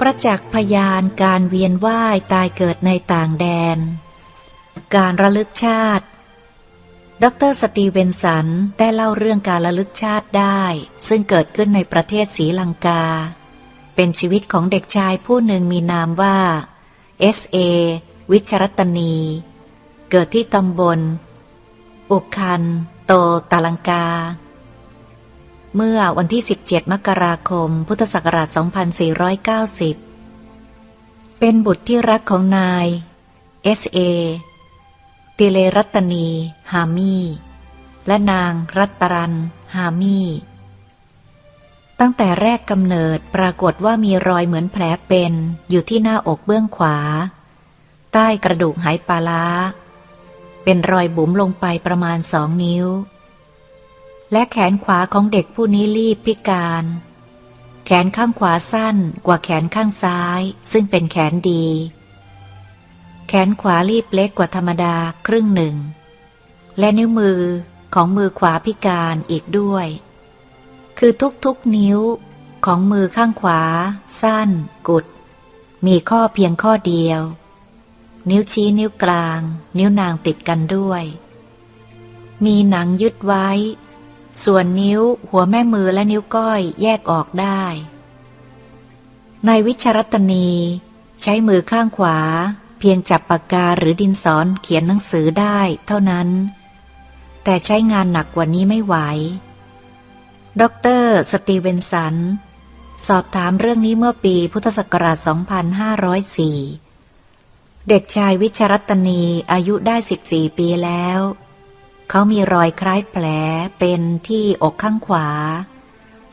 ประจักษ์พยานการเวียนว่ายตายเกิดในต่างแดน การระลึกชาติ ดรสตีเวนสันได้เล่าเรื่องการระลึกชาติได้ ซึ่งเกิดขึ้นในประเทศศรีลังกา เป็นชีวิตของเด็กชายผู้หนึ่งมีนามว่า S.A. วิชรัตนี เกิดที่ตำบล อุคัน โตตาลังกา เมื่อวันที่ 17 มกราคม พุทธศักราช 2490 เป็นบุตรที่รักของนาย S.A. ติเลรัตนี ฮามี และนางรัตรัน ฮามี ตั้งแต่แรกกำเนิดปรากฏว่ามีรอยเหมือนแผลเป็นอยู่ที่หน้าอกเบื้องขวา ใต้กระดูกหายปลาล้า เป็นรอยบุ๋มลงไปประมาณสองนิ้ว และแขนขวาของเด็กผู้นี้รีบพิการ แขนข้างขวาสั้นกว่าแขนข้างซ้าย ซึ่งเป็นแขนดี แขนขวารีบเล็กกว่าธรรมดาครึ่งหนึ่ง และนิ้วมือของมือขวาพิการอีกด้วย คือทุกๆนิ้วของมือข้างขวา สั้น กุด มีข้อเพียงข้อเดียว นิ้วชี้นิ้วกลาง นิ้วนางติดกันด้วย มีหนังยึดไว้ ส่วนนิ้วหัวแม่มือและนิ้วก้อยแยกออกได้นายวิชรัตนี ใช้มือข้างขวา เพียงจับปากกาหรือดินสอนเขียนหนังสือได้เท่านั้น แต่ใช้งานหนักกว่านี้ไม่ไหวดรสตีเวนสัน สอบถามเรื่องนี้เมื่อปีพุทธศักราช 2504 เด็กชายวิชรัตนีอายุได้ 14 ปีแล้ว เขามีรอยคล้ายแผลเป็นที่อกข้างขวา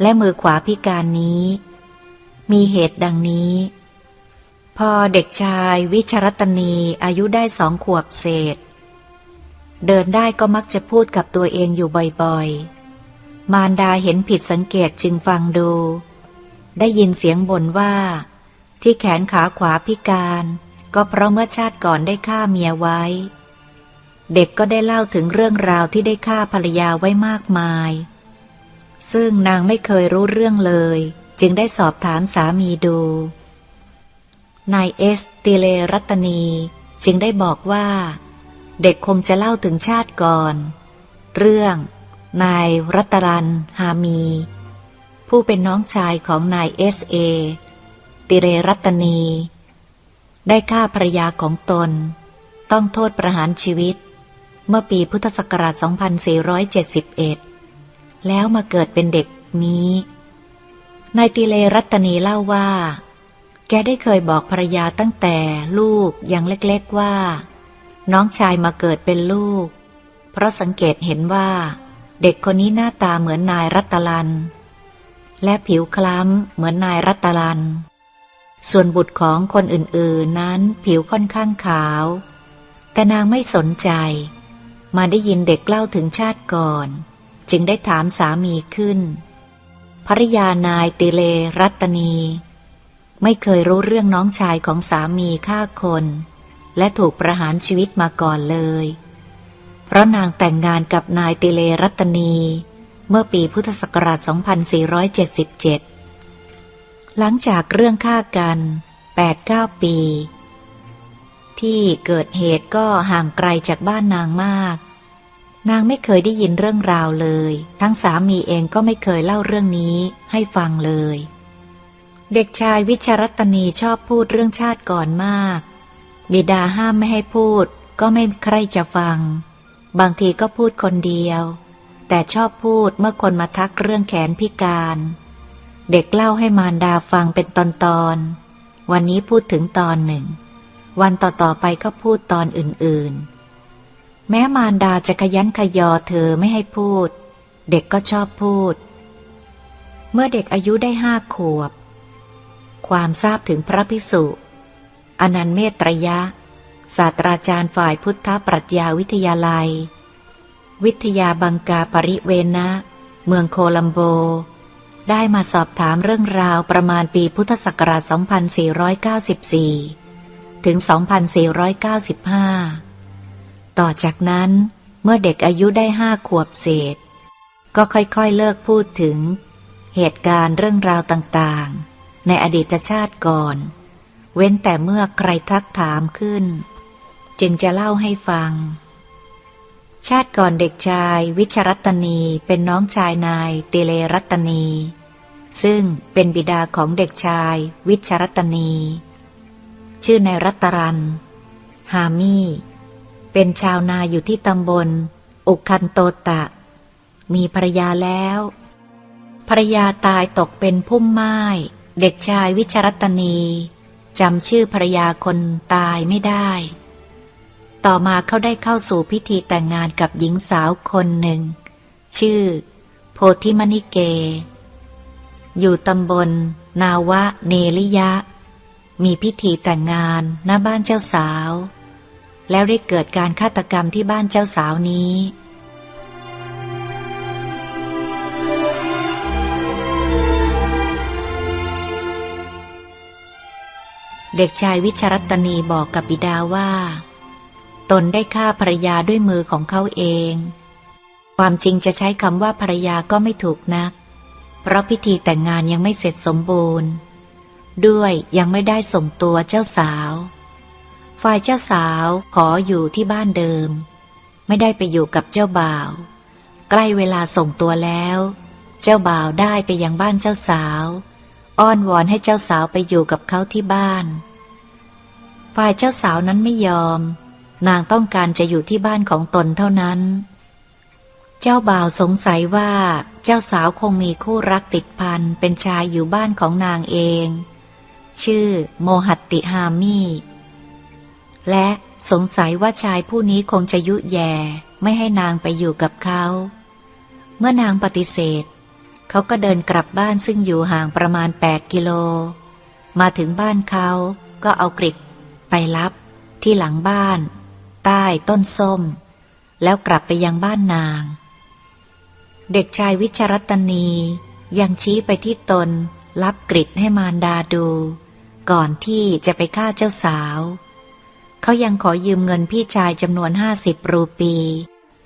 และมือขวาพิการนี้ มีเหตุดังนี้ พอเด็กชายวิชรัตนีอายุได้สองขวบเศษ เดินได้ก็มักจะพูดกับตัวเองอยู่บ่อยๆ มารดาเห็นผิดสังเกตจึงฟังดู ได้ยินเสียงบ่นว่า ที่แขนขาขวาพิการ ก็เพราะเมื่อชาติก่อนได้ฆ่าเมียไว้ เด็กก็ได้เล่าถึงเรื่องราวที่ได้ฆ่าภรรยาไว้มากมาย ซึ่งนางไม่เคยรู้เรื่องเลย จึงได้สอบถามสามีดู นายเอสติเลรัตนี จึงได้บอกว่า เด็กคงจะเล่าถึงชาติก่อน เรื่อง นายรัตรันฮามี ผู้เป็นน้องชายของนายเอสเอติเรรัตนี ได้ฆ่าภรรยาของตน ต้องโทษประหารชีวิต เมื่อปีพุทธศักราช 2471 แล้วมาเกิดเป็นเด็กนี้ นายติเลรัตนีเล่าว่า แกได้เคยบอกภรรยาตั้งแต่ลูกยังเล็กๆว่า น้องชายมาเกิดเป็นลูก เพราะสังเกตเห็นว่า เด็กคนนี้หน้าตาเหมือนนายรัตลัน และผิวคล้ำเหมือนนายรัตลัน ส่วนบุตรของคนอื่นๆนั้นผิวค่อนข้างขาว แต่นางไม่สนใจ มาได้ยินเด็กเล่าถึงชาติก่อน จึงได้ถามสามีขึ้น ภริยานายติเลรัตนี ไม่เคยรู้เรื่องน้องชายของสามีฆ่าคน และถูกประหารชีวิตมาก่อนเลย เพราะนางแต่งงานกับนายติเลรัตนี เมื่อปีพุทธศักราช 2477 หลังจากเรื่องฆ่ากัน8-9ปี ที่เกิดเหตุก็ห่างไกลจากบ้านนางมาก นางไม่เคยได้ยินเรื่องราวเลย ทั้งสามีเองก็ไม่เคยเล่าเรื่องนี้ให้ฟังเลย เด็กชายวิชรัตนีชอบพูดเรื่องชาติก่อนมาก บิดาห้ามไม่ให้พูด ก็ไม่ใครจะฟัง บางทีก็พูดคนเดียว แต่ชอบพูดเมื่อคนมาทักเรื่องแขนพิการ เด็กเล่าให้มารดาฟังเป็นตอนๆวันนี้พูดถึงตอนหนึ่ง วันต่อๆไปก็พูดตอนอื่นๆ แม้มารดาจะขยันขยอเธอไม่ให้พูด เด็กก็ชอบพูด เมื่อเด็กอายุได้ห้าขวบ ความทราบถึงพระภิกษุอนันเมตรยะ ศาสตราจารย์ฝ่ายพุทธปรัชญาวิทยาลัย วิทยาบังกาปริเวนะ เมืองโคลัมโบ ได้มาสอบถามเรื่องราวประมาณปีพุทธศักราช 2494 ถึง 2495 ต่อจากนั้นเมื่อเด็กอายุได้ห้าขวบเศษ ก็ค่อยๆเลิกพูดถึง เหตุการณ์เรื่องราวต่างๆ ในอดีตชาติก่อน เว้นแต่เมื่อใครทักถามขึ้น จึงจะเล่าให้ฟัง ชาติก่อนเด็กชายวิชรัตนีเป็นน้องชายนายติเลรัตนี ซึ่งเป็นบิดาของเด็กชายวิชรัตนี ชื่อนายรัตรัน ฮามี เป็นชาวนาอยู่ที่ตำบล อุคันโตตะ มีภรรยาแล้ว ภรรยาตายตกเป็นพุ่มไม้ เด็กชายวิชรัตนีจำชื่อภรรยาคนตายไม่ได้ ต่อมาเขาได้เข้าสู่พิธีแต่งงานกับหญิงสาวคนหนึ่ง ชื่อ โพธิมณิเก อยู่ตำบลนาวะเนลิยะ มีพิธีแต่งงานหน้าบ้านเจ้าสาว แล้วได้เกิดการฆาตกรรมที่บ้านเจ้าสาวนี้ เด็กชายวิชรัตนีบอกกับบิดาว่า ตนได้ฆ่าภรรยาด้วยมือของเขาเอง ความจริงจะใช้คำว่าภรรยาก็ไม่ถูกนัก เพราะพิธีแต่งงานยังไม่เสร็จสมบูรณ์ ด้วยยังไม่ได้ส่งตัวเจ้าสาว ฝ่ายเจ้าสาวขออยู่ที่บ้านเดิม ไม่ได้ไปอยู่กับเจ้าบ่าว ใกล้เวลาส่งตัวแล้ว เจ้าบ่าวได้ไปยังบ้านเจ้าสาว อ้อนวอนให้เจ้าสาวไปอยู่กับเขาที่บ้าน ฝ่ายเจ้าสาวนั้นไม่ยอม นางต้องการจะอยู่ที่บ้านของตนเท่านั้น เจ้าบ่าวสงสัยว่าเจ้าสาวคงมีคู่รักติดพันเป็นชายอยู่บ้านของนางเอง ชื่อโมหัตติฮามีและสงสัยว่าชายผู้นี้คงจะยุแย่ไม่ให้นางไปอยู่กับเขา เมื่อนางปฏิเสธ เขาก็เดินกลับบ้านซึ่งอยู่ห่างประมาณ 8 กิโล มาถึงบ้านเขาก็เอากริดไปรับที่หลังบ้าน ใต้ต้นส้ม แล้วกลับไปยังบ้านนาง เด็กชายวิชรัตนียังชี้ไปที่ตน รับกริดให้มารดาดู ก่อนที่จะไปฆ่าเจ้าสาว เขายังขอยืมเงินพี่ชายจำนวนห้าสิบรูปี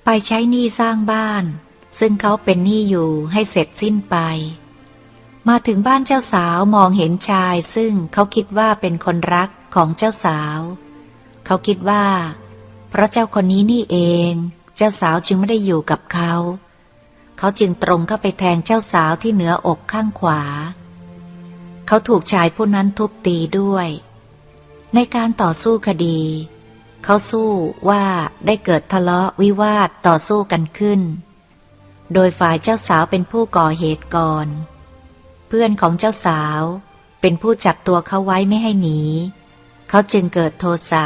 ไปใช้หนี้สร้างบ้าน ซึ่งเขาเป็นหนี้อยู่ให้เสร็จสิ้นไป มาถึงบ้านเจ้าสาวมองเห็นชายซึ่งเขาคิดว่าเป็นคนรักของเจ้าสาว เขาคิดว่า เพราะเจ้าคนนี้นี่เอง เจ้าสาวจึงไม่ได้อยู่กับเขา เขาจึงตรงเข้าไปแทงเจ้าสาวที่เหนืออกข้างขวา เขาถูกชายผู้นั้นทุบตีด้วย ในการต่อสู้คดี เขาสู้ว่าได้เกิดทะเลาะวิวาทต่อสู้กันขึ้น โดยฝ่ายเจ้าสาวเป็นผู้ก่อเหตุก่อน เพื่อนของเจ้าสาวเป็นผู้จับตัวเขาไว้ไม่ให้หนี เขาจึงเกิดโทสะ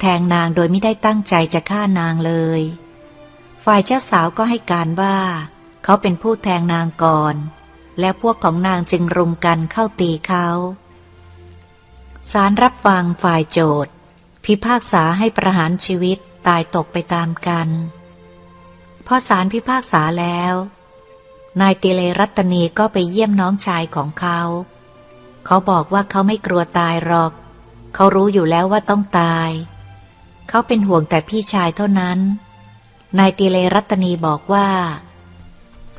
แทงนางโดยไม่ได้ตั้งใจจะฆ่านางเลย ฝ่ายเจ้าสาวก็ให้การว่า เขาเป็นผู้แทงนางก่อน และพวกของนางจึงรุมกันเข้าตีเขาศาลรับฟังฝ่ายโจทย์ พิพากษาให้ประหารชีวิตตายตกไปตามกันพอศาลพิพากษาแล้ว นายติเลรัตนีก็ไปเยี่ยมน้องชายของเขา เขาบอกว่าเขาไม่กลัวตายหรอก เขารู้อยู่แล้วว่าต้องตาย เขาเป็นห่วงแต่พี่ชายเท่านั้น นายติเลรัตนีบอกว่า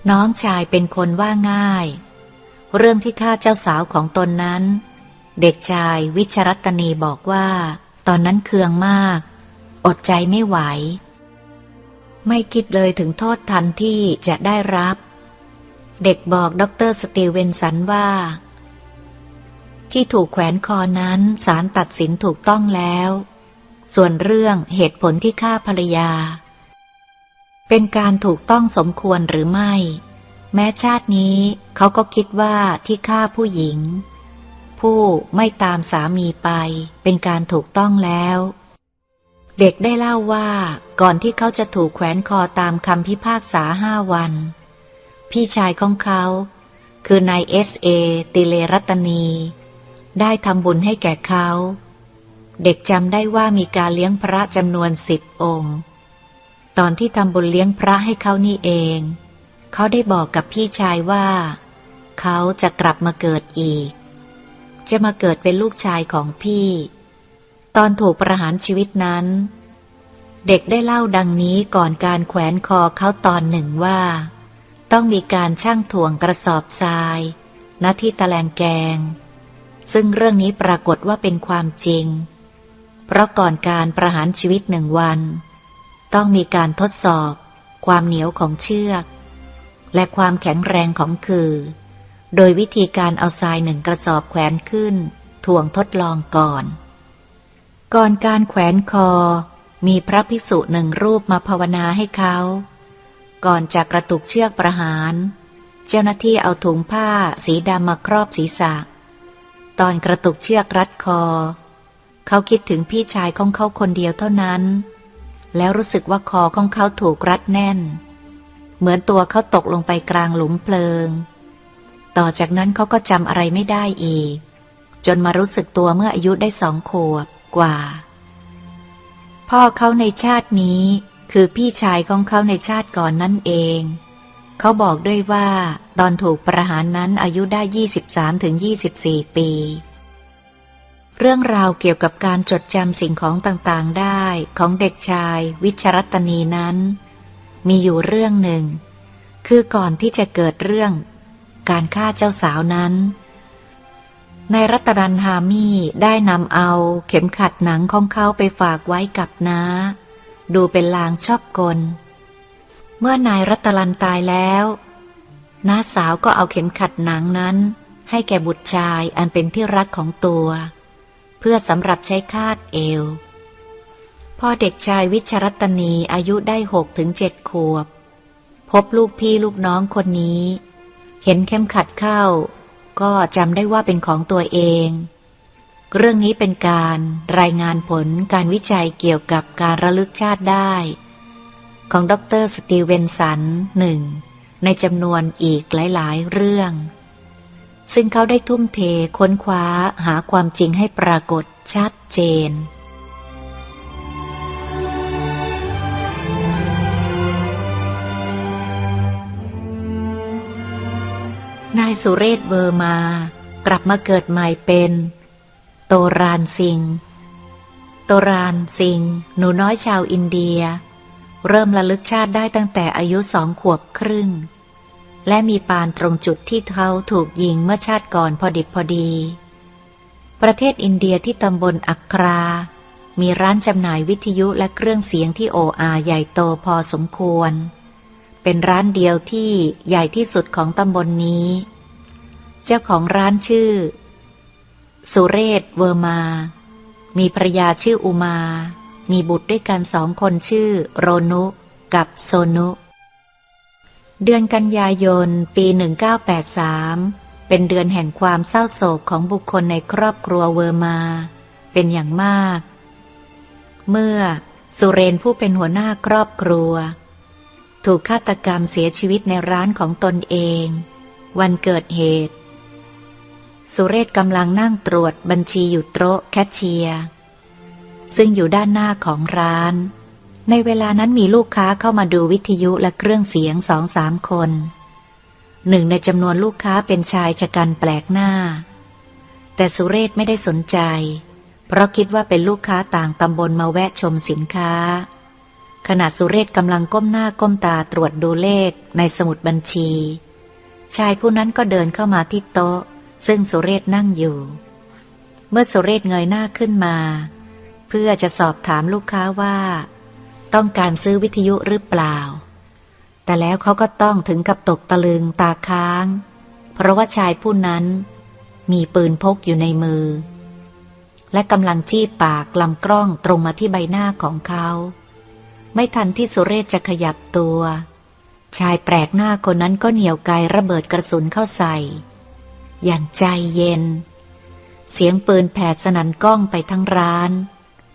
น้องชายเป็นคนว่าง่าย เรื่องที่ฆ่าเจ้าสาวของตนนั้น เด็กชายวิชรัตนีบอกว่า ตอนนั้นเคืองมาก อดใจไม่ไหว ไม่คิดเลยถึงโทษทันที่จะได้รับ เด็กบอกดรสตีเวนสันว่า ที่ถูกแขวนคอนั้นศาลตัดสินถูกต้องแล้ว ส่วนเรื่องเหตุผลที่ฆ่าภรรยา เป็นการถูกต้องสมควรหรือไม่ แม้ชาตินี้เขาก็คิดว่าที่ฆ่าผู้หญิง ผู้ไม่ตามสามีไป เป็นการถูกต้องแล้ว เด็กได้เล่าว่าก่อนที่เขาจะถูกแขวนคอตามคำพิพากษาห้าวัน พี่ชายของเขา คือนายเอสเอติเลรัตนี ได้ทำบุญให้แก่เขา เด็กจำได้ว่ามีการเลี้ยงพระจำนวนสิบองค์ ตอนที่ทำบุญเลี้ยงพระให้เขานี่เอง เขาได้บอกกับพี่ชายว่า เขาจะกลับมาเกิดอีก จะมาเกิดเป็นลูกชายของพี่ ตอนถูกประหารชีวิตนั้น เด็กได้เล่าดังนี้ก่อนการแขวนคอเขาตอนหนึ่งว่า ต้องมีการช่างถ่วงกระสอบทรายณที่ตะแลงแกง ซึ่งเรื่องนี้ปรากฏว่าเป็นความจริง เพราะก่อนการประหารชีวิตหนึ่งวัน ต้องมีการทดสอบ ความเหนียวของเชือก และความแข็งแรงของคือ โดยวิธีการเอาทรายหนึ่งกระสอบแขวนขึ้นถ่วงทดลองก่อน ก่อนการแขวนคอ มีพระภิกษุหนึ่งรูปมาภาวนาให้เขา ก่อนจะกระตุกเชือกประหาร เจ้าหน้าที่เอาถุงผ้าสีดำมาครอบศีรษะ ตอนกระตุกเชือกรัดคอ เขาคิดถึงพี่ชายของเขาคนเดียวเท่านั้น แล้วรู้สึกว่าคอของเขาถูกรัดแน่น เหมือนตัวเขาตกลงไปกลางหลุมเพลิง ต่อจากนั้นเขาก็จำอะไรไม่ได้อีก จนมารู้สึกตัวเมื่ออายุได้สองขวบกว่า พ่อเขาในชาตินี้คือพี่ชายของเขาในชาติก่อนนั่นเอง เขาบอกด้วยว่า ตอนถูกประหารนั้นอายุได้ 23ถึง24 ปี เรื่องราวเกี่ยวกับการจดจำสิ่งของต่างๆได้ของเด็กชายวิชรัตนีนั้น มีอยู่เรื่องหนึ่ง คือก่อนที่จะเกิดเรื่อง การฆ่าเจ้าสาวนั้น ในายรัตนันฮามีได้นำเอาเข็มขัดหนังของเขาไปฝากไว้กับน้า ดูเป็นลางชอบกล เมื่อนายรัตลันตายแล้วน้าสาวก็เอาเข็มขัดหนังนั้น ให้แก่บุตรชายอันเป็นที่รักของตัว เพื่อสำหรับใช้คาดเอวพ่อเด็กชายวิชรัตนีอายุได้หกถึงเจ็ดขวบ พบลูกพี่ลูกน้องคนนี้ เห็นเข้มขัดเข้า ก็จำได้ว่าเป็นของตัวเอง เรื่องนี้เป็นการรายงานผลการวิจัยเกี่ยวกับการระลึกชาติได้ ของดรสตีเวนสันหนึ่งในจำนวนอีกหลาย ๆ เรื่อง ซึ่งเขาได้ทุ่มเทค้นคว้าหาความจริงให้ปรากฏชัดเจน นายสุเรศเวอร์มา กลับมาเกิดใหม่เป็น โตรานซิง โตรานซิง หนูน้อยชาวอินเดีย เริ่มระลึกชาติได้ตั้งแต่อายุสองขวบครึ่ง และมีปานตรงจุดที่เขาถูกยิงเมื่อชาติก่อนพอดิบพอดี ประเทศอินเดียที่ตำบลอักรา มีร้านจำหน่ายวิทยุและเครื่องเสียงที่โออาใหญ่โตพอสมควร เป็นร้านเดียวที่ใหญ่ที่สุดของตำบลนนี้ เจ้าของร้านชื่อ สุเรศเวอร์มา มีภรรยาชื่ออุมา มีบุตรด้วยกันสองคนชื่อ โรนุ กับโซนุ เดือนกันยายน ปี 1983 เป็นเดือนแห่งความเศร้าโศกของบุคคลในครอบครัวเวอร์มา เป็นอย่างมาก เมื่อสุเรนผู้เป็นหัวหน้าครอบครัว ถูกฆาตกรรมเสียชีวิตในร้านของตนเอง วันเกิดเหตุ สุเรศกำลังนั่งตรวจบัญชีอยู่โต๊ะแคชเชียร์ซึ่งอยู่ด้านหน้าของร้าน ในเวลานั้นมีลูกค้าเข้ามาดูวิทยุและเครื่องเสียงสองสามคน หนึ่งในจำนวนลูกค้าเป็นชายชะกันแปลกหน้า แต่สุเรศไม่ได้สนใจ เพราะคิดว่าเป็นลูกค้าต่างตำบลมาแวะชมสินค้า ขณะสุเรศกำลังก้มหน้าก้มตาตรวจดูเลขในสมุดบัญชี ชายผู้นั้นก็เดินเข้ามาที่โต๊ะ ซึ่งสุเรศนั่งอยู่ เมื่อสุเรศเงยหน้าขึ้นมา เพื่อจะสอบถามลูกค้าว่า ต้องการซื้อวิทยุหรือเปล่า แต่แล้วเขาก็ต้องถึงกับตกตะลึงตาค้าง เพราะว่าชายผู้นั้น มีปืนพกอยู่ในมือ และกำลังจี้ปากลำกล้องตรงมาที่ใบหน้าของเขา ไม่ทันที่สุเรศจะขยับตัว ชายแปลกหน้าคนนั้นก็เหนี่ยวไกระเบิดกระสุนเข้าใส่ อย่างใจเย็น เสียงปืนแผดสนั่นก้องไปทั้งร้าน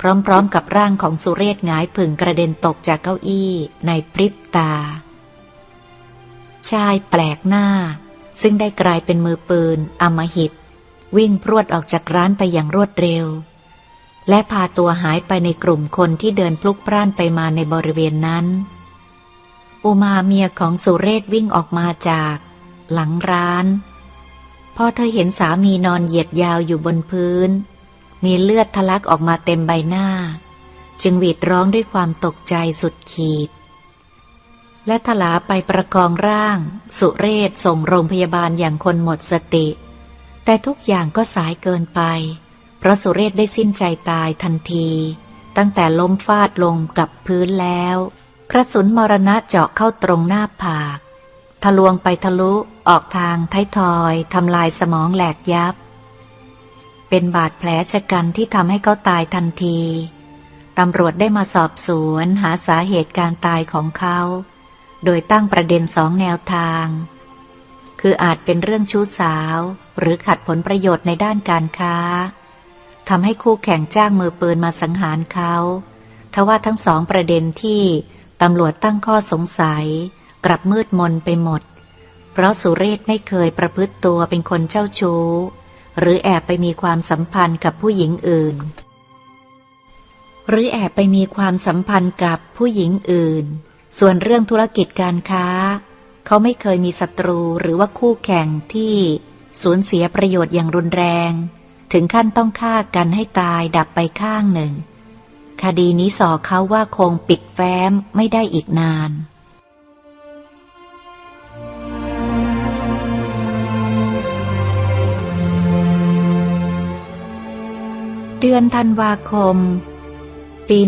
พร้อมๆกับร่างของสุเรศหงายผึ่งกระเด็นตกจากเก้าอี้ในพริบตา ชายแปลกหน้า ซึ่งได้กลายเป็นมือปืนอมหิต วิ่งพรวดออกจากร้านไปอย่างรวดเร็ว และพาตัวหายไปในกลุ่มคนที่เดินพลุกพล่านไปมาในบริเวณนั้น อุมาเมียของสุเรศวิ่งออกมาจาก หลังร้านพอเธอเห็นสามีนอนเหยียดยาวอยู่บนพื้น มีเลือดทะลักออกมาเต็มใบหน้า จึงหวีดร้องด้วยความตกใจสุดขีด และทลาไปประคองร่าง สุเรศส่งโรงพยาบาลอย่างคนหมดสติ แต่ทุกอย่างก็สายเกินไป เพราะสุเรศได้สิ้นใจตายทันที ตั้งแต่ล้มฟาดลงกับพื้นแล้ว กระสุนมรณะเจาะเข้าตรงหน้าผาก ทะลวงไปทะลุออกทางท้ายทอยทำลายสมองแหลกยับ เป็นบาดแผลชะกันที่ทำให้เขาตายทันที ตำรวจได้มาสอบสวนหาสาเหตุการตายของเขา โดยตั้งประเด็นสองแนวทาง คืออาจเป็นเรื่องชู้สาว หรือขัดผลประโยชน์ในด้านการค้าทำให้คู่แข่งจ้างมือปืนมาสังหารเขาทว่าทั้งสองประเด็นที่ตำรวจตั้งข้อสงสัย กลับมืดมนไปหมด เพราะสุเรศไม่เคยประพฤติตัวเป็นคนเจ้าชู้ หรือแอบไปมีความสัมพันธ์กับผู้หญิงอื่น หรือแอบไปมีความสัมพันธ์กับผู้หญิงอื่น ส่วนเรื่องธุรกิจการค้า เขาไม่เคยมีศัตรูหรือว่าคู่แข่งที่สูญเสียประโยชน์อย่างรุนแรง ถึงขั้นต้องฆ่ากันให้ตายดับไปข้างหนึ่ง คดีนี้สอเขาว่าคงปิดแฟ้มไม่ได้อีกนาน เดือนธันวาคม ปี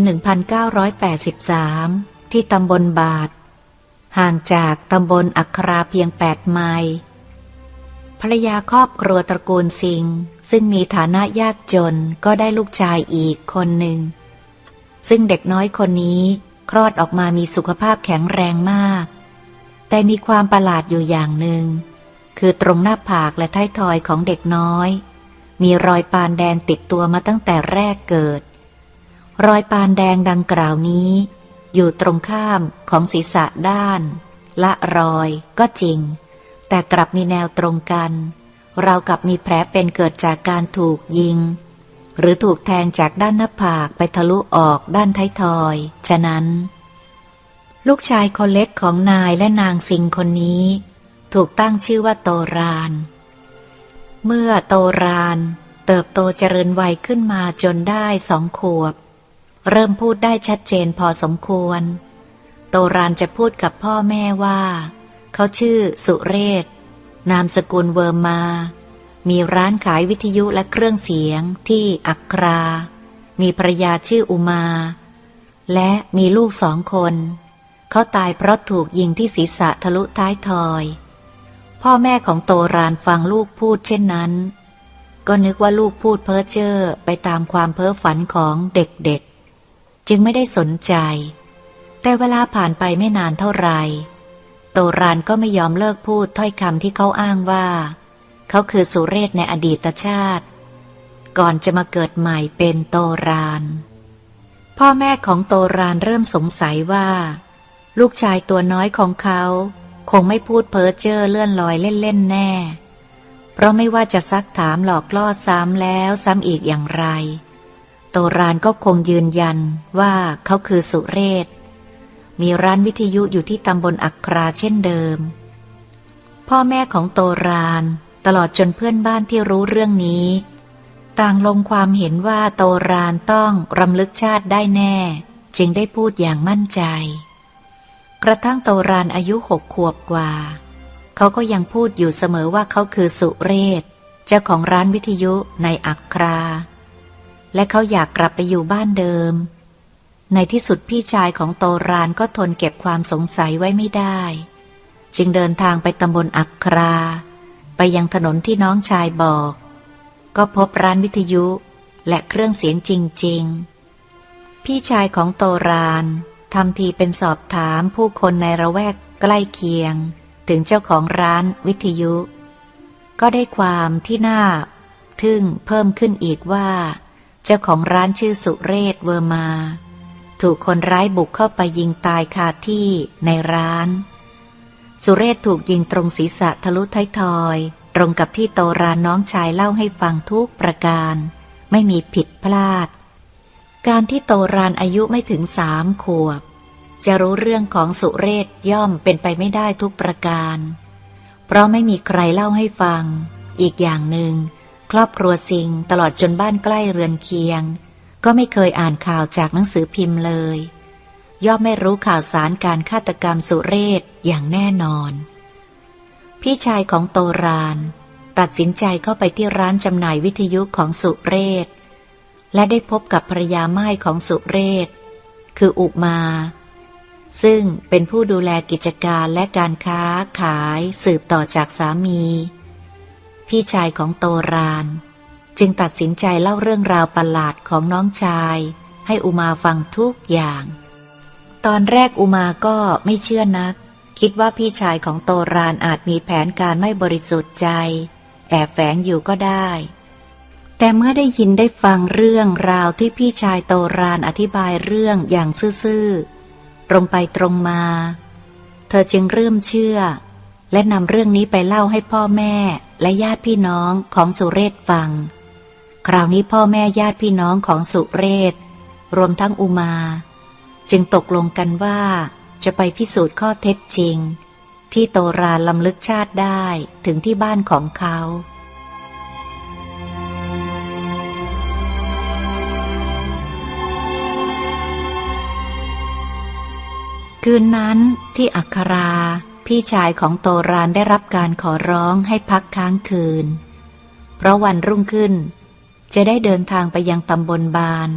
1983 ที่ตำบลบาท ห่างจากตำบลอัคราเพียง 8 ไมล์ภรรยาครอบครัวตระกูลสิงห์ซึ่งมีฐานะยากจนก็ได้ลูกชายอีกคนหนึ่ง ซึ่งเด็กน้อยคนนี้คลอดออกมามีสุขภาพแข็งแรงมาก แต่มีความประหลาดอยู่อย่างหนึ่ง คือตรงหน้าผากและท้ายทอยของเด็กน้อย มีรอยปานแดงติดตัวมาตั้งแต่แรกเกิด รอยปานแดงดังกล่าวนี้ อยู่ตรงข้ามของศีรษะด้าน ละรอยก็จริง แต่กลับมีแนวตรงกัน เรากับมีแผลเป็นเกิดจากการถูกยิง หรือถูกแทงจากด้านหน้าผากไปทะลุออกด้านท้ายทอย ฉะนั้น ลูกชายคนเล็กของนายและนางสิงคนนี้ ถูกตั้งชื่อว่าโตราน เมื่อโตรานเติบโตเจริญวัยขึ้นมาจนได้สองขวบ เริ่มพูดได้ชัดเจนพอสมควร โตรานจะพูดกับพ่อแม่ว่า เขาชื่อสุเรศ นามสกุลเวอร์มา มีร้านขายวิทยุและเครื่องเสียงที่อัครา มีภรยาชื่ออุมา และมีลูกสองคน เขาตายเพราะถูกยิงที่ศีรษะทะลุท้ายทอย พ่อแม่ของโตรานฟังลูกพูดเช่นนั้น ก็นึกว่าลูกพูดเพ้อเจ้อไปตามความเพ้อฝันของเด็กๆ จึงไม่ได้สนใจ แต่เวลาผ่านไปไม่นานเท่าไหร่โตรานก็ไม่ยอมเลิกพูดถ้อยคำที่เขาอ้างว่า เขาคือสุเรศในอดีตชาติ ก่อนจะมาเกิดใหม่เป็นโตราน พ่อแม่ของโตรานเริ่มสงสัยว่า ลูกชายตัวน้อยของเขา คงไม่พูดเพ้อเจ้อเลื่อนลอยเล่นๆแน่ เพราะไม่ว่าจะซักถามหลอกล่อซ้ำแล้วซ้ำอีกอย่างไร โตรานก็คงยืนยันว่าเขาคือสุเรศ มีร้านวิทยุอยู่ที่ตำบลอัคราเช่นเดิม พ่อแม่ของโตรานตลอดจนเพื่อนบ้านที่รู้เรื่องนี้ ต่างลงความเห็นว่าโตรานต้องรำลึกชาติได้แน่ จึงได้พูดอย่างมั่นใจ กระทั่งโตรานอายุหกขวบกว่า เขาก็ยังพูดอยู่เสมอว่าเขาคือสุเรศ เจ้าของร้านวิทยุในอัครา และเขาอยากกลับไปอยู่บ้านเดิม ในที่สุดพี่ชายของโตรานก็ทนเก็บความสงสัยไว้ไม่ได้ จึงเดินทางไปตำบลอัครา ไปยังถนนที่น้องชายบอก ก็พบร้านวิทยุและเครื่องเสียงจริง ๆ พี่ชายของโตราน ทำทีเป็นสอบถามผู้คนในระแวกใกล้เคียง ถึงเจ้าของร้านวิทยุ ก็ได้ความที่น่า ทึ่งเพิ่มขึ้นอีกว่า เจ้าของร้านชื่อสุเรศเวอร์มา ถูกคนร้ายบุกเข้าไปยิงตายคาที่ในร้าน สุเรศถูกยิงตรงศีรษะทะลุท้ายทอย ตรงกับที่โตรานน้องชายเล่าให้ฟังทุกประการ ไม่มีผิดพลาด การที่โตรานอายุไม่ถึงสามขวบ จะรู้เรื่องของสุเรศย่อมเป็นไปไม่ได้ทุกประการ เพราะไม่มีใครเล่าให้ฟัง อีกอย่างหนึ่งครอบครัวสิงตลอดจนบ้านใกล้เรือนเคียง ก็ไม่เคยอ่านข่าวจากหนังสือพิมพ์เลย ย่อมไม่รู้ข่าวสารการฆาตกรรมสุเรศอย่างแน่นอน พี่ชายของโตราน ตัดสินใจเข้าไปที่ร้านจำหน่ายวิทยุของสุเรศ และได้พบกับภรยาไม้ของสุเรศ คืออุมา ซึ่งเป็นผู้ดูแลกิจการและการค้าขายสืบต่อจากสามี พี่ชายของโตราน จึงตัดสินใจเล่าเรื่องราวประหลาดของน้องชาย ให้อุมาฟังทุกอย่าง ตอนแรกอุมาก็ไม่เชื่อนัก คิดว่าพี่ชายของโตรานอาจมีแผนการไม่บริสุทธิ์ใจ แอบแฝงอยู่ก็ได้ แต่เมื่อได้ยินได้ฟังเรื่องราวที่พี่ชายโตรานอธิบายเรื่องอย่างซื่อๆ ตรงไปตรงมา เธอจึงเริ่มเชื่อ และนำเรื่องนี้ไปเล่าให้พ่อแม่และญาติพี่น้องของสุเรศฟัง คราวนี้พ่อแม่ญาติพี่น้องของสุเรศ รวมทั้งอุมา จึงตกลงกันว่า จะไปพิสูจน์ข้อเท็จจริง ที่โตรานลำลึกชาติได้ถึงที่บ้านของเขา คืนนั้นที่อัครา พี่ชายของโตรานได้รับการขอร้องให้พักค้างคืน เพราะวันรุ่งขึ้น จะได้เดินทางไปยังตำบลบาน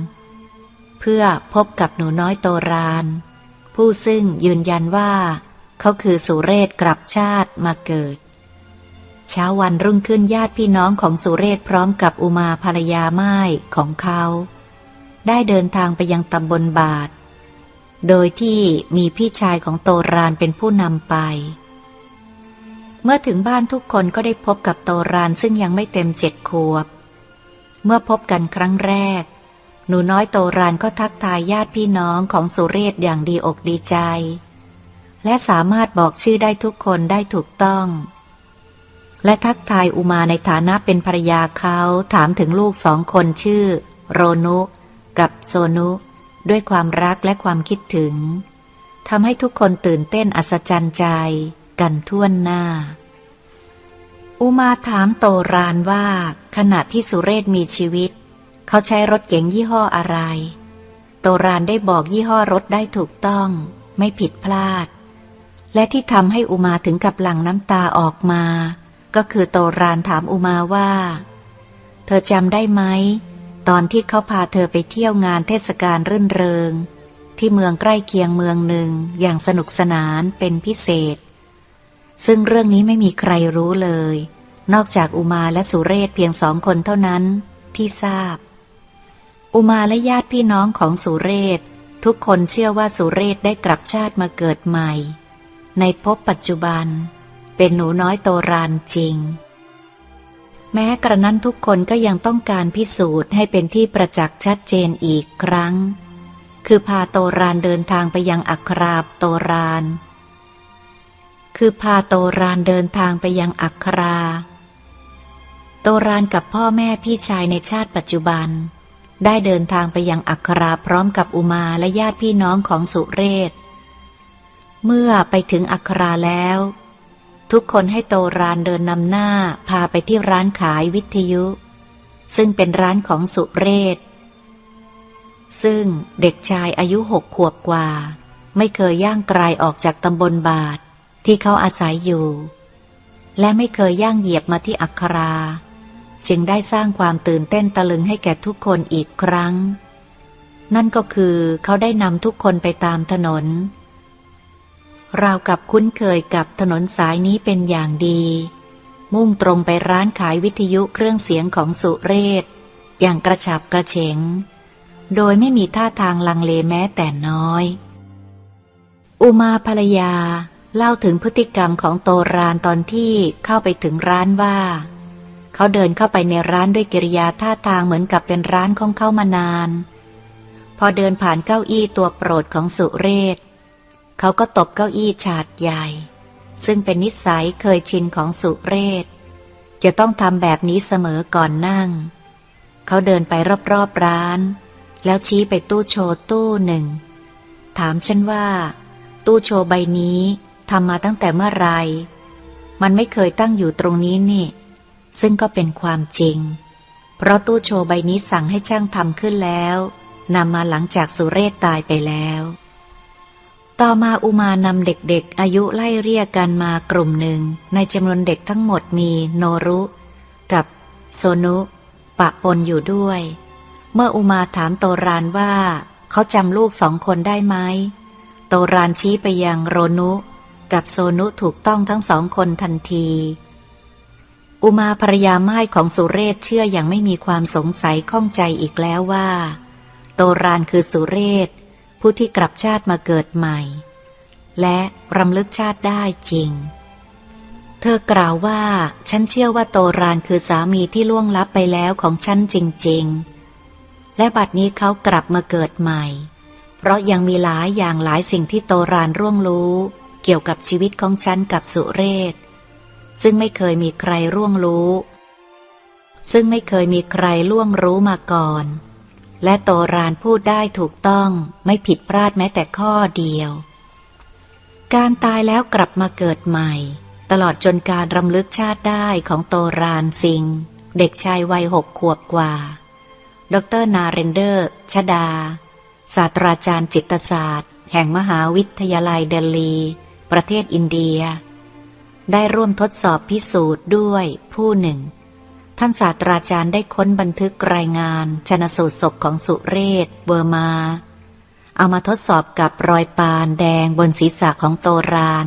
เพื่อพบกับหนูน้อยโตราน ผู้ซึ่งยืนยันว่า เขาคือสุเรศกลับชาติมาเกิด เช้าวันรุ่งขึ้นญาติพี่น้องของสุเรศพร้อมกับอุมาภรรยาไม้ของเขา ได้เดินทางไปยังตำบลบาท โดยที่มีพี่ชายของโตรานเป็นผู้นำไป เมื่อถึงบ้านทุกคนก็ได้พบกับโตรานซึ่งยังไม่เต็มเจ็ดขวบ เมื่อพบกันครั้งแรก หนูน้อยโตรานก็ทักทายญาติพี่น้องของสุเรศอย่างดีอกดีใจ และสามารถบอกชื่อได้ทุกคนได้ถูกต้อง และทักทายอุมาในฐานะเป็นภรรยาเขาถามถึงลูกสองคนชื่อ โรนุ กับโซนุ ด้วยความรักและความคิดถึงทำให้ทุกคนตื่นเต้นอัศจรรย์ใจกันท่วนหน้า อุมาถามโตรานว่า ขณะที่สุเรศมีชีวิต เขาใช้รถเก๋งยี่ห้ออะไร โตรานได้บอกยี่ห้อรถได้ถูกต้อง ไม่ผิดพลาด และที่ทำให้อุมาถึงกับหลั่งน้ำตาออกมา ก็คือโตรานถามอุมาว่า เธอจำได้ไหม ตอนที่เขาพาเธอไปเที่ยวงานเทศกาลรื่นเริง ที่เมืองใกล้เคียงเมืองหนึ่งอย่างสนุกสนานเป็นพิเศษ ซึ่งเรื่องนี้ไม่มีใครรู้เลย นอกจากอุมาและสุเรศเพียงสองคนเท่านั้นที่ทราบ อุมาและญาติพี่น้องของสุเรศ ทุกคนเชื่อว่าสุเรศได้กลับชาติมาเกิดใหม่ ในภพปัจจุบัน เป็นหนูน้อยโตรานจริง แม้กระนั้นทุกคนก็ยังต้องการพิสูจน์ให้เป็นที่ประจักษ์ชัดเจนอีกครั้ง คือพาโตรานเดินทางไปยังอัคราบโตราน คือพาโตรานเดินทางไปยังอัครา โตรานกับพ่อแม่พี่ชายในชาติปัจจุบัน ได้เดินทางไปยังอัคราพร้อมกับอุมาและญาติพี่น้องของสุเรศ เมื่อไปถึงอัคราแล้ว ทุกคนให้โตรานเดินนำหน้าพาไปที่ร้านขายวิทยุ ซึ่งเป็นร้านของสุเรศ ซึ่งเด็กชายอายุหกขวบกว่า ไม่เคยย่างไกลออกจากตำบลบาทที่เขาอาศัยอยู่ และไม่เคยย่างเหยียบมาที่อัครา จึงได้สร้างความตื่นเต้นตะลึงให้แก่ทุกคนอีกครั้ง นั่นก็คือเขาได้นำทุกคนไปตามถนน ราวกับคุ้นเคยกับถนนสายนี้เป็นอย่างดี มุ่งตรงไปร้านขายวิทยุเครื่องเสียงของสุเรศ อย่างกระฉับกระเฉง โดยไม่มีท่าทางลังเลแม้แต่น้อย อุมาภรรยาเล่าถึงพฤติกรรมของโตรานตอนที่เข้าไปถึงร้านว่า เขาเดินเข้าไปในร้านด้วยกิริยาท่าทางเหมือนกับเป็นร้านของเขามานาน พอเดินผ่านเก้าอี้ตัวโปรดของสุเรศ เขาก็ตบเก้าอี้ฉาดใหญ่ ซึ่งเป็นนิสัยเคยชินของสุเรศ จะต้องทำแบบนี้เสมอก่อนนั่ง เขาเดินไปรอบๆร้าน แล้วชี้ไปตู้โชว์ตู้หนึ่ง ถามฉันว่า ตู้โชว์ใบนี้ทำมาตั้งแต่เมื่อไร มันไม่เคยตั้งอยู่ตรงนี้นี่ ซึ่งก็เป็นความจริง เพราะตู้โชว์ใบนี้สั่งให้ช่างทำขึ้นแล้วนำมาหลังจากสุเรศตายไปแล้ว ต่อมาอุมานำเด็กๆ อายุไล่เรียกกันมากลุ่มหนึ่ง ในจำนวนเด็กทั้งหมดมีโนรุ กับโซนุ ปะปนอยู่ด้วย เมื่ออุมาถามโตรานว่า เขาจำลูกสองคนได้ไหม โตรานชี้ไปยังโรนุ กับโซนุถูกต้องทั้งสองคนทันที อุมาภรยาไม้ของสุเรศเชื่ออย่างไม่มีความสงสัยข้องใจอีกแล้วว่า โตรานคือสุเรศ ผู้ที่กลับชาติมาเกิดใหม่ และรำลึกชาติได้จริง เธอกล่าวว่า ฉันเชื่อว่าโตรานคือสามีที่ล่วงลับไปแล้วของฉันจริง ๆ และบัดนี้เขากลับมาเกิดใหม่ เพราะยังมีหลายอย่างหลายสิ่งที่โตรานร่วงรู้ เกี่ยวกับชีวิตของฉันกับสุเรศ ซึ่งไม่เคยมีใครร่วงรู้ ซึ่งไม่เคยมีใครล่วงรู้มาก่อน และโตรานพูดได้ถูกต้องไม่ผิดพลาดแม้แต่ข้อเดียว การตายแล้วกลับมาเกิดใหม่ ตลอดจนการรำลึกชาติได้ของโตรานสิง เด็กชายวัยหกขวบกว่า ดรนาเรนเดอร์ชดา ศาสตราจารย์จิตศาสตร์ แห่งมหาวิทยาลัยเดลี ประเทศอินเดีย ได้ร่วมทดสอบพิสูจน์ด้วยผู้หนึ่ง ท่านศาสตราจารย์ได้ค้นบันทึกรายงาน ชนสูตรศพของสุเรศเบอร์มา เอามาทดสอบกับรอยปานแดงบนศีรษะของโตราน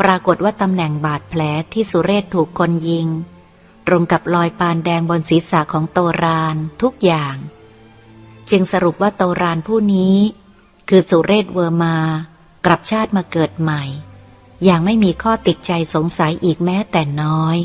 ปรากฏว่าตำแหน่งบาดแผลที่สุเรศถูกคนยิง ตรงกับรอยปานแดงบนศีรษะของโตรานทุกอย่าง จึงสรุปว่าโตรานผู้นี้ คือสุเรศเวอร์มากลับชาติมาเกิดใหม่ อย่างไม่มีข้อติดใจสงสัยอีกแม้แต่น้อย